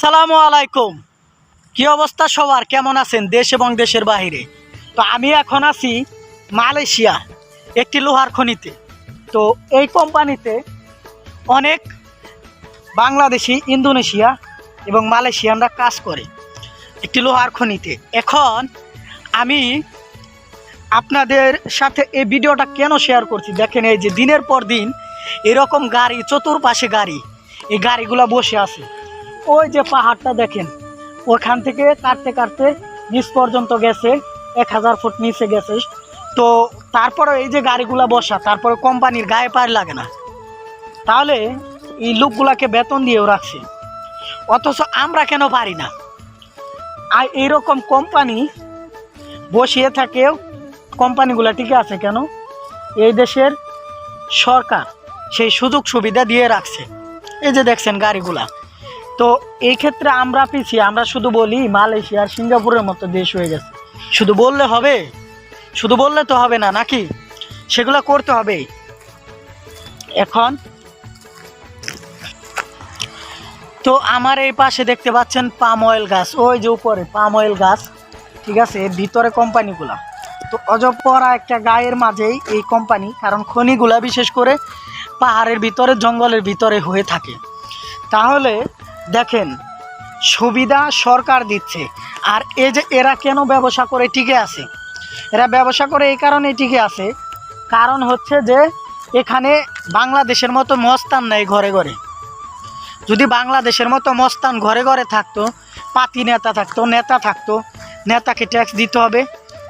সালামু আলাইকুম। কি অবস্থা সবার? কেমন আছেন দেশ এবং দেশের বাইরে তো আমি এখন আছি মালয়েশিয়া, একটি লোহার খনিতে। তো এই কোম্পানিতে অনেক বাংলাদেশি, ইন্দোনেশিয়া এবং মালয়েশিয়ানরা কাজ করে একটি লোহার খনিতে। এখন আমি আপনাদের সাথে এই ভিডিওটা কেন শেয়ার করছি? দেখেন এই যে দিনের পর দিন এরকম গাড়ি, চতুর্পাশে গাড়ি, এই গাড়িগুলো বসে আছে। ওই যে পাহাড়টা দেখেন, ওখান থেকে কাটতে কাটতে নিচ পর্যন্ত গেছে, এক হাজার ফুট নিচে গেছে। তো তারপরে এই যে গাড়িগুলা বসা, তারপরে কোম্পানির গায়ে পায়ের লাগে না। তাহলে এই লোকগুলাকে বেতন দিয়েও রাখছে। অথচ আমরা কেন পারি না? আর এইরকম কোম্পানি বসিয়ে থাকেও কোম্পানিগুলো ঠিক আছে কেন? এই দেশের সরকার সেই সুযোগ সুবিধা দিয়ে রাখছে। এই যে দেখছেন গাড়িগুলা। তো এই ক্ষেত্রে আমরা পিছিয়ে আমরা শুধু বলি মালয়েশিয়া সিঙ্গাপুরের মতো দেশ হয়ে গেছে। শুধু বললে হবে? শুধু বললে তো হবে না, নাকি? সেগুলো করতে হবে। এখন তো আমার এই পাশে দেখতে পাচ্ছেন পাম অয়েল গাছ। ওই যে উপরে পাম অয়েল গাছ, ঠিক আছে? ভিতরে কোম্পানিগুলা। তো অজপরা একটা গায়ের মাঝেই এই কোম্পানি, কারণ খনিগুলা বিশেষ করে পাহাড়ের ভিতরে, জঙ্গলের ভিতরে হয়ে থাকে। তাহলে দেখেন, সুবিধা সরকার দিচ্ছে। আর এই যে এরা কেন ব্যবসা করে টিকে আছে? এরা ব্যবসা করে এই কারণে টিকে আছে। কারণ হচ্ছে যে, এখানে বাংলাদেশের মতো মস্তান নেই ঘরে ঘরে। যদি বাংলাদেশের মতো মস্তান ঘরে ঘরে থাকতো, পাতি নেতা থাকতো নেতা থাকতো, নেতাকে ট্যাক্স দিতে হবে,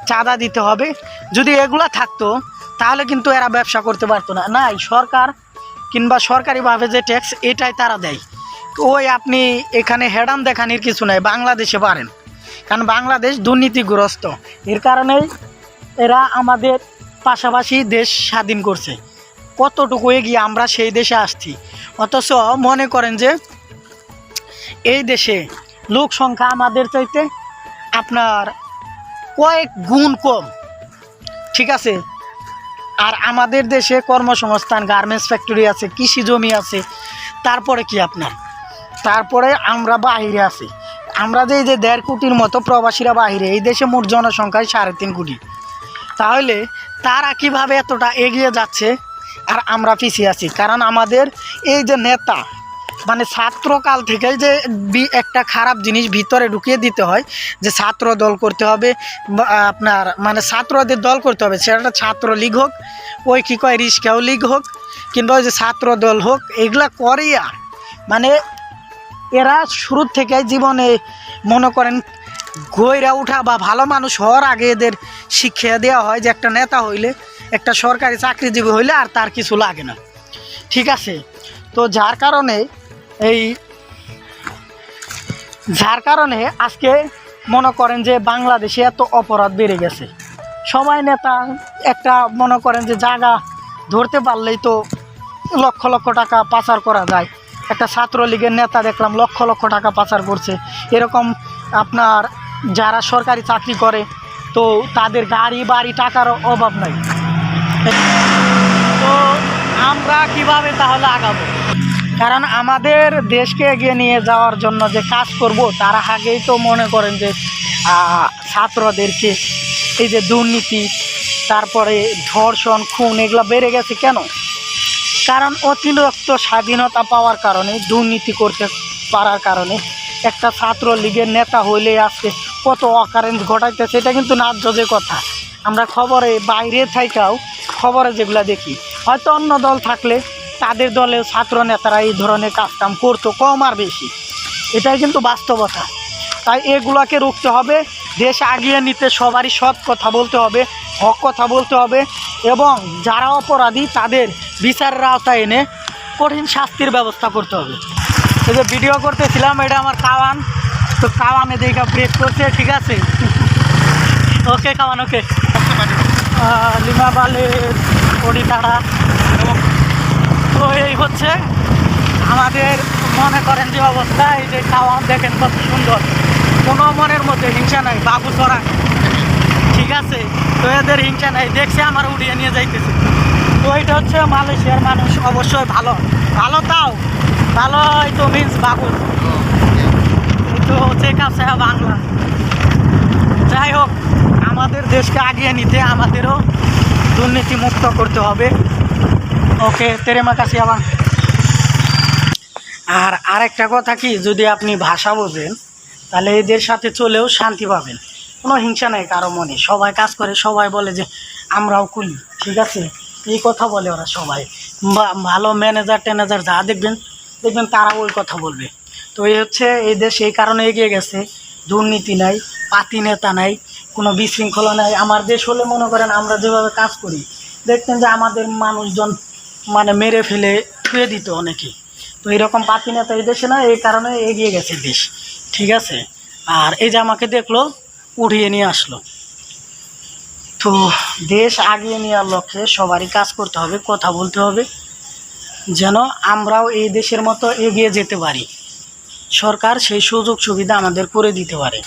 চাঁদা দিতে হবে, যদি এগুলা থাকতো, তাহলে কিন্তু এরা ব্যবসা করতে পারতো না। নাই, সরকার কিংবা সরকারিভাবে যে ট্যাক্স এটাই তারা দেয়। ওই আপনি এখানে হেডাম দেখানির কিছু নাই, বাংলাদেশে পারেন। কারণ বাংলাদেশ দুর্নীতিগ্রস্ত। এর কারণেই এরা আমাদের পাশাপাশি দেশ স্বাধীন করছে। কতটুকু এগিয়ে আমরা সেই দেশে আসছি। অথচ মনে করেন যে এই দেশে লোক সংখ্যা আমাদের চাইতে আপনার কয়েক গুণ কম। ঠিক আছে? আর আমাদের দেশে কর্মসংস্থান গার্মেন্টস ফ্যাক্টরি আছে, কৃষি জমি আছে, তারপরে কি আপনার? তারপরে আমরা বাহিরে আছি। আমরা যে এই যে দেড় কোটির মতো প্রবাসীরা বাহিরে, এই দেশে মোট জনসংখ্যায় সাড়ে তিন কোটি। তাহলে তারা কীভাবে এতটা এগিয়ে যাচ্ছে আর আমরা পিছিয়ে আছি? কারণ আমাদের এই যে নেতা মানে ছাত্রকাল থেকেই যে একটা খারাপ জিনিস ভিতরে ঢুকিয়ে দিতে হয়, যে ছাত্র দল করতে হবে আপনার মানে ছাত্রদের দল করতে হবে, সেটা ছাত্র লীগ হোক, ওই কী কয়, রিস্কাও লীগ হোক, কিংবা ওই যে ছাত্র দল হোক, এগুলা করিয়া মানে এরা শুরুর থেকে জীবনে মনে করেন গইরা উঠা বা ভালো মানুষ হওয়ার আগে এদের শিক্ষা দেওয়া হয় যে একটা নেতা হইলে, একটা সরকারি চাকরিজীবী হইলে আর তার কিছু লাগে না। ঠিক আছে? তো যার কারণে এই, যার কারণে আজকে মনে করেন যে বাংলাদেশে এত অপরাধ বেড়ে গেছে। সবাই নেতা একটা মনে করেন যে জায়গা ধরতে পারলেই তো লক্ষ লক্ষ টাকা পাচার করা যায়। একটা ছাত্রলীগের নেতা দেখলাম, লক্ষ লক্ষ টাকা পাচার করছে। এরকম আপনার যারা সরকারি চাকরি করে, তো তাদের গাড়ি, বাড়ি টাকার অভাব নাই। তো আমরা কীভাবে তাহলে আগাবো? কারণ আমাদের দেশকে এগিয়ে নিয়ে যাওয়ার জন্য যে কাজ করব, তারা আগেই তো মনে করেন যে ছাত্রদেরকে এই যে দুর্নীতি, তারপরে ধর্ষণ, খুন, এগুলো বেড়ে গেছে কেন? কারণ অতিরিক্ত স্বাধীনতা পাওয়ার কারণে, দুর্নীতি করতে পারার কারণে একটা ছাত্র লীগের নেতা হইলে আজকে কত অকারেন্স ঘটাইতেছে এটা কিন্তু ন্যায্য যে কথা। আমরা খবরে বাইরে থাকাও খবরে যেগুলো দেখি, হয়তো অন্য দল থাকলে তাদের দলেও ছাত্র নেতারা এই ধরনের কাজকাম করতো, কম আর বেশি। এটাই কিন্তু বাস্তবতা। তাই এগুলোকে রুখতে হবে, দেশ আগিয়ে নিতে সবারই সৎ কথা বলতে হবে। হক কথা বলতে হবে এবং যারা অপরাধী তাদের বিচারের আওতায় এনে কঠিন শাস্তির ব্যবস্থা করতে হবে। এই যে ভিডিও করতেছিলাম, এটা আমার কাওয়ান। তো কাওয়ানে দেখা ব্রেক করছে, ঠিক আছে? ওকে কাওয়ান ওকে লিমা বালের ওড়ি তাড়া তো এই হচ্ছে আমাদের মনে করেন যে অবস্থা, এই যে কাওয়ান দেখেন কত সুন্দর। কোনো মনের মধ্যে হিংসা নাই, বাবু চড়া ঠিক আছে, তো এদের হিংসা নাই। দেখছে আমার উড়িয়ে নিয়ে যাইতেছে। তো এটা হচ্ছে মালয়েশিয়ার মানুষ অবশ্যই ভালো। ভালো তাও, ভালো তো মিন্স বাবু শেখ হাসিনা বাংলা। যাই হোক, আমাদের দেশকে আগিয়ে নিতে আমাদেরও দুর্নীতি মুক্ত করতে হবে। ওকে তেরে কাছে আবার আর আরেকটা কথা কি, যদি আপনি ভাষা বোঝেন, তাহলে এদের সাথে চলেও শান্তি পাবেন। কোনো হিংসা নেই, কারও মনে। সবাই কাজ করে, সবাই বলে যে, আমরাও কুলি ঠিক আছে? এই কথা বলে ওরা সবাই। ভালো ম্যানেজার ট্যানেজার যা দেখবেন দেখবেন তারা ওই কথা বলবে। তো এই হচ্ছে, এই দেশ এই কারণে এগিয়ে গেছে। দুর্নীতি নাই, পাতি নেতা নাই, কোনো বিশৃঙ্খলা নাই। আমার দেশ হলে মনে করেন আমরা যেভাবে কাজ করি দেখতেন যে আমাদের মানুষজন মানে মেরে ফেলে ছুঁয়ে দিত অনেকে। তো এরকম পাতি নেতা এই দেশে না, এই কারণে এগিয়ে গেছে দেশ। ঠিক আছে? আর এই যে আমাকে দেখল উঠিয়ে নিয়ে আসলো। তো দেশ আগিয়ে নেওয়ার লক্ষ্যে সবারই কাজ করতে হবে, কথা বলতে হবে, যেন আমরাও এই দেশের মতো এগিয়ে যেতে পারি। সরকার সেই সুযোগ সুবিধা আমাদের করে দিতে পারে।